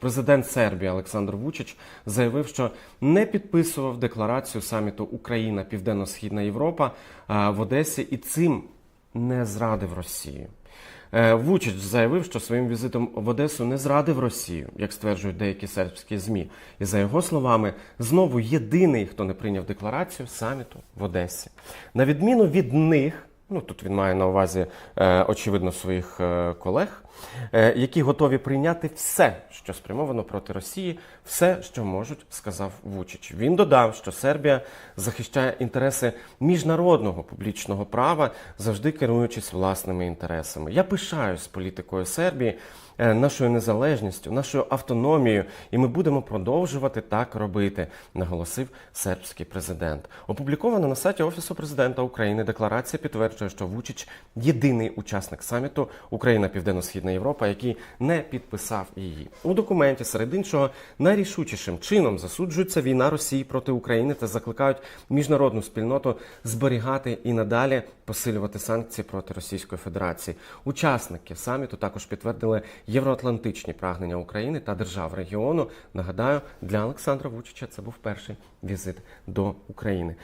Президент Сербії Олександр Вучич заявив, що не підписував декларацію саміту Україна Південно-Східна Європа в Одесі і цим не зрадив Росію. Е, Вучич заявив, що своїм візитом в Одесу не зрадив Росію, як стверджують деякі сербські змі. І за його словами, знову єдиний, хто не прийняв декларацію саміту в Одесі. На відміну від них, ну тут він має на увазі е, очевидно своїх е, колег, е, які готові прийняти все, що спрямовано проти Росії, все, що можуть, сказав Вучич. Він додав, що Сербія захищає інтереси міжнародного публічного права, завжди керуючись власними інтересами. Я пишаюсь політикою Сербії, нашою незалежністю, нашою автономією, і ми будемо продовжувати так робити, наголосив сербський президент. Опублікована на сайті Офісу президента України декларація підтверджує, що Вучич єдиний учасник саміту Україна Південно-Східна Європа, який не підписав її. У документі серед іншого найрішучішим чином засуджується війна Росії проти України та закликають міжнародну спільноту зберігати і надалі посилювати санкції проти Російської Федерації. Учасники саміту також підтвердили євроатлантичні прагнення України та держав регіону. Нагадаю, для Олександра Вучича це був перший візит до України.